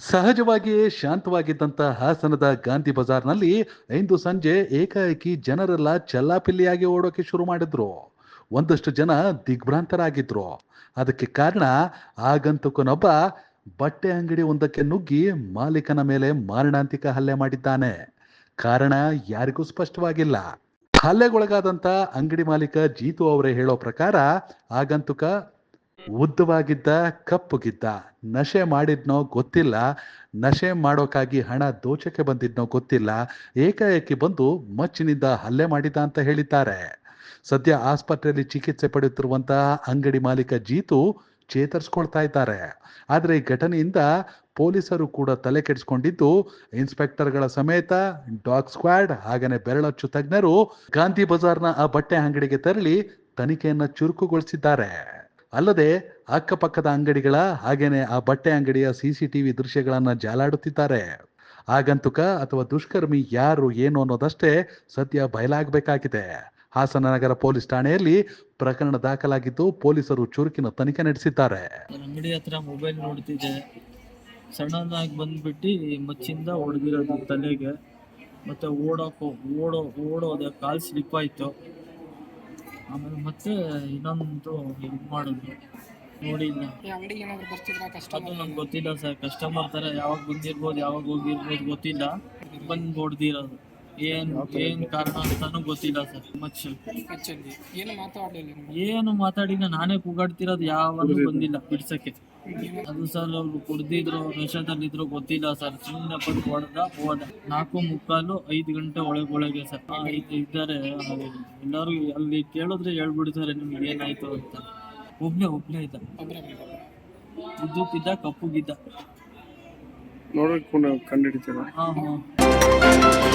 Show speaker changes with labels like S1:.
S1: ಸಹಜವಾಗಿಯೇ ಶಾಂತವಾಗಿದ್ದಂಥ ಹಾಸನದ ಗಾಂಧಿ ಬಜಾರ್ನಲ್ಲಿ ಇಂದು ಸಂಜೆ ಏಕಾಏಕಿ ಜನರೆಲ್ಲ ಚಲ್ಲಾಪಿಲ್ಲಿಯಾಗಿ ಓಡೋಕೆ ಶುರು ಮಾಡಿದ್ರು. ಒಂದಷ್ಟು ಜನ ದಿಗ್ಭ್ರಾಂತರಾಗಿದ್ರು. ಅದಕ್ಕೆ ಕಾರಣ ಆಗಂತುಕನೊಬ್ಬ ಬಟ್ಟೆ ಅಂಗಡಿ ಒಂದಕ್ಕೆ ನುಗ್ಗಿ ಮಾಲೀಕನ ಮೇಲೆ ಮಾರಣಾಂತಿಕ ಹಲ್ಲೆ ಮಾಡಿದ್ದಾನೆ. ಕಾರಣ ಯಾರಿಗೂ ಸ್ಪಷ್ಟವಾಗಿಲ್ಲ. ಹಲ್ಲೆಗೊಳಗಾದಂತ ಅಂಗಡಿ ಮಾಲೀಕ ಜೀತು ಅವರೇ ಹೇಳೋ ಪ್ರಕಾರ ಆಗಂತುಕ ಉದ್ದವಾಗಿದ್ದ, ಕಪ್ಪುಗಿದ್ದ, ನಶೆ ಮಾಡಿದ್ನೋ ಗೊತ್ತಿಲ್ಲ. ನಶೆ ಮಾಡೋಕ್ಕಾಗಿ ಹಣ ದೋಚಕ್ಕೆ ಬಂದಿದ್ನೋ ಗೊತ್ತಿಲ್ಲ. ಏಕಾಏಕಿ ಬಂದು ಮಚ್ಚಿನಿಂದ ಹಲ್ಲೆ ಮಾಡಿದ ಅಂತ ಹೇಳಿದ್ದಾರೆ. ಸದ್ಯ ಆಸ್ಪತ್ರೆಯಲ್ಲಿ ಚಿಕಿತ್ಸೆ ಪಡೆಯುತ್ತಿರುವಂತಹ ಅಂಗಡಿ ಮಾಲೀಕ ಜೀತು ಚೇತರಿಸ್ಕೊಳ್ತಾ ಇದ್ದಾರೆ. ಆದರೆ ಈ ಘಟನೆಯಿಂದ ಪೊಲೀಸರು ಕೂಡ ತಲೆ ಕೆಡಿಸ್ಕೊಂಡಿದ್ದು, ಇನ್ಸ್ಪೆಕ್ಟರ್ಗಳ ಸಮೇತ ಡಾಗ್ ಸ್ಕ್ವಾಡ್ ಹಾಗೆಯೇ ಬೆರಳಚ್ಚು ತಜ್ಞರು ಗಾಂಧಿ ಬಜಾರ್ನ ಆ ಬಟ್ಟೆ ಅಂಗಡಿಗೆ ತೆರಳಿ ತನಿಖೆಯನ್ನು ಚುರುಕುಗೊಳಿಸಿದ್ದಾರೆ. ಅಲ್ಲದೆ ಅಕ್ಕಪಕ್ಕದ ಅಂಗಡಿಗಳ ಹಾಗೇನೆ ಆ ಬಟ್ಟೆ ಅಂಗಡಿಯ ಸಿಸಿಟಿವಿ ದೃಶ್ಯಗಳನ್ನು ಜಾಲಾಡುತ್ತಿದ್ದಾರೆ. ಆಗಂತುಕ ಅಥವಾ ದುಷ್ಕರ್ಮಿ ಯಾರು, ಏನು ಅನ್ನೋದಷ್ಟೇ ಸದ್ಯ ಬಯಲಾಗಬೇಕಾಗಿದೆ. ಹಾಸನ ನಗರ ಪೊಲೀಸ್ ಠಾಣೆಯಲ್ಲಿ ಪ್ರಕರಣ ದಾಖಲಾಗಿದ್ದು ಪೊಲೀಸರು ಚುರುಕಿನ ತನಿಖೆ ನಡೆಸಿದ್ದಾರೆ.
S2: ಅಂಗಡಿ ಹತ್ರ ಮೊಬೈಲ್ ನೋಡ್ತಿದ್ದೆ. ಸಡನ್ ಆಗಿ ಬಂದ್ಬಿಟ್ಟು ಮಚ್ಚಿಂದ ಹೊಡೆದಿರೋದು ತಲೆಗೆ. ಮತ್ತೆ ಓಡೋಕೋ, ಓಡೋ, ಓಡೋದೆ ಕಾಲ್ ಸ್ಲಿಪ್ ಆಯ್ತು. ಆಮೇಲೆ ಮತ್ತೆ ಇನ್ನೊಂದು ಇದು ಮಾಡಿದ್ರು ನೋಡಿಲ್ಲ.
S3: ಈ ಅಂಗಡಿಗೆ ಏನಾದ್ರು ಬರ್ತಿದ್ರ ಕಷ್ಟ
S2: ಅದು ನಂಗೆ ಗೊತ್ತಿಲ್ಲ ಸರ್. ಕಸ್ಟಮರ್ ತರ ಯಾವಾಗ ಬಂದಿರ್ಬೋದು ಯಾವಾಗ ಹೋಗಿರ್ಬೋದು ಗೊತ್ತಿಲ್ಲ. ಬಂದು ಹೊಡೆದಿರೋದು ಏನ್ ಏನ್ ಕಾರಣ ಅಂತಾನು ಗೊತ್ತಿಲ್ಲ ಸರ್.
S3: ಮಚ್ ಏನು ಮಾತಾಡ್ಲಿಲ್ಲ?
S2: ಏನು ಮಾತಾಡಿಲ್ಲ. ನಾನೇ ಕೂಗಾಡ್ತಿರೋದು ಯಾವಾಗ ಬಂದಿಲ್ಲ ಬಿಡ್ಸಕ್ಕೆ. ಅದು ಸರ್ ಅವ್ರು ಕುಡ್ದಿದ್ರು ನಶದಲ್ಲಿದ್ರು ಗೊತ್ತಿಲ್ಲ ಸರ್. ಸುಮ್ಮನೆ ಬಂದು ಹೊಡೆದ ಹೋದ. ನಾಲ್ಕು ಮುಕ್ಕಾಲು ಐದು ಗಂಟೆ ಒಳಗೊಳಗೆ ಒಳಗೆ ಸರ್. ಆ, ಇದ್- ಇದ್ದಾರೆ. ಎಲ್ಲರೂ ಅಲ್ಲಿ ಕೇಳಿದ್ರೆ ಹೇಳ್ಬಿಡ್ತಾರೆ ನಿಮ್ಗೆ ಏನಾಯ್ತು ಅಂತ. ಒಬ್ನೇ ಒಬ್ನೇ ಇದ್ದ.
S3: ಒಬ್ರೇ ಬಂದಿದ್ರು.
S2: ಉದ್ದಕ್ಕಿದ್ದ ಕಪ್ಪುಗಿದ್ದ
S4: ನೋಡಕ್ ಕಂಡು ಹಿಡಿತೀರ
S2: ಹಾ ಹಾ.